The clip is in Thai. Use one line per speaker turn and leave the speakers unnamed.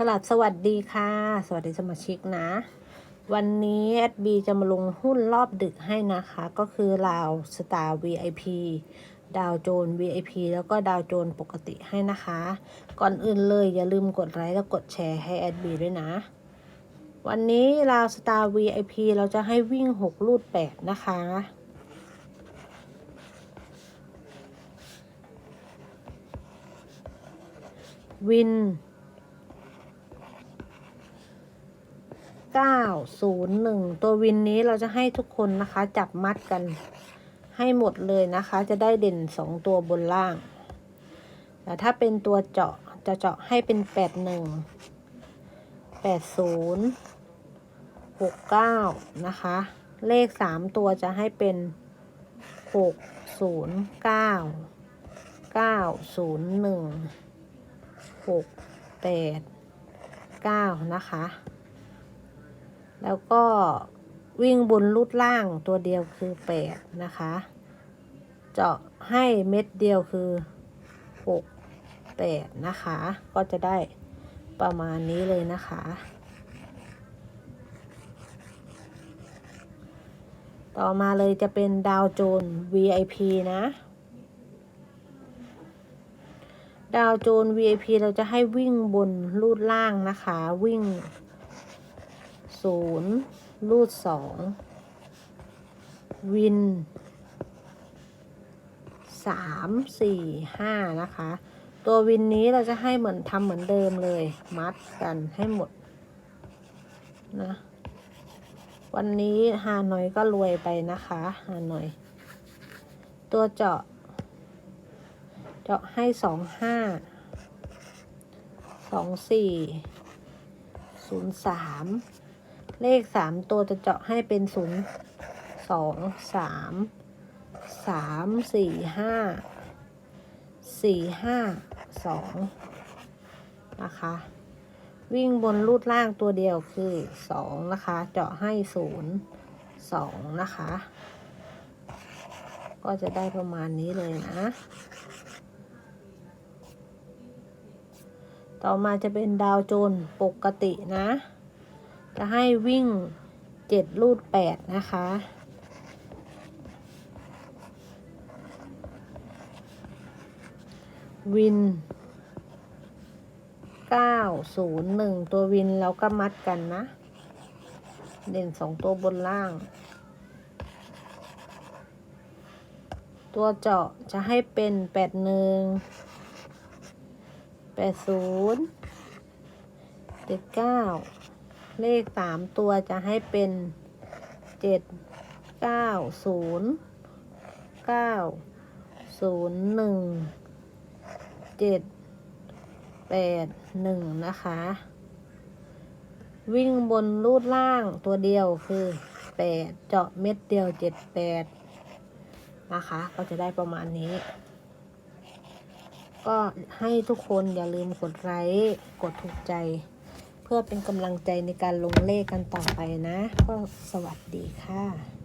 กลับสวัสดีค่ะ สวัสดีสมาชิกนะ วันนี้แอดบีจะมาลงหุ้นรอบดึกให้นะคะ ก็คือลาวสตาร์ VIP ดาวโจน VIP แล้วก็ดาวโจนปกติให้นะคะ ก่อนอื่นเลยอย่าลืมกดไลค์และกดแชร์ให้แอดบีด้วยนะ วันนี้ลาวสตาร์ VIP เราจะให้วิ่ง 6 ลูด 8 นะคะวิน 901ตัววินนี้เราจะให้ทุกคนนะคะ จับมัดกันให้หมดเลยนะคะ จะได้เด่น2ตัวบนล่าง แต่ถ้าเป็นตัวเจาะจะเจาะให้เป็น81 80 69นะคะ เลข3ตัวจะให้เป็น609 901 6 8 9นะคะ แล้วก็วิ่งบนลูดล่างตัวเดียวคือ 8 นะคะ เจาะให้เม็ดเดียวคือ 6 8 นะคะ ก็จะได้ประมาณนี้เลยนะคะ ต่อมาเลยจะเป็นดาวโจน VIP นะ ดาวโจน VIP เราจะให้วิ่งบนลูดล่างนะคะ วิ่ง ศูนย์ลูดสองวินสามสี่ห้านะคะ ตัววินนี้เราจะให้เหมือนทำเหมือนเดิมเลย มัดกันให้หมดนะวันนี้ฮานอยก็รวยไปนะคะฮานอย ตัวเจาะ เจาะให้สองห้าสองสี่ศูนย์สาม เลขสามตัวจะเจาะให้เป็นศูนย์สองสามสามสี่ห้าสี่ห้าสองนะคะ วิ่งบนรูดล่างตัวเดียวคือสองนะคะ เจาะให้ศูนย์สองนะคะ ก็จะได้ประมาณนี้เลยนะ ต่อมาจะเป็นดาวโจนปกตินะ จะให้วิ่งเจ็ดลูดแปดนะคะ วินเก้าศูนย์หนึ่งตัววินเราก็มัดกันนะ เด่นสองตัวบนล่าง ตัวเจาะจะให้เป็นแปดหนึ่งแปดศูนย์เจ็ดเก้า เลขสามตัวจะให้เป็นเจ็ดเก้าศูนย์เก้าศูนย์หนึ่งเจ็ดแปดหนึ่งนะคะ วิ่งบนลูดล่างตัวเดียวคือแปดเจาะเม็ดเดียวเจ็ดแปดนะคะ ก็จะได้ประมาณนี้ ก็ให้ทุกคนอย่าลืมกดไลค์กดถูกใจ เพื่อเป็นกำลังใจในการลงเลขกันต่อไปนะ ก็สวัสดีค่ะ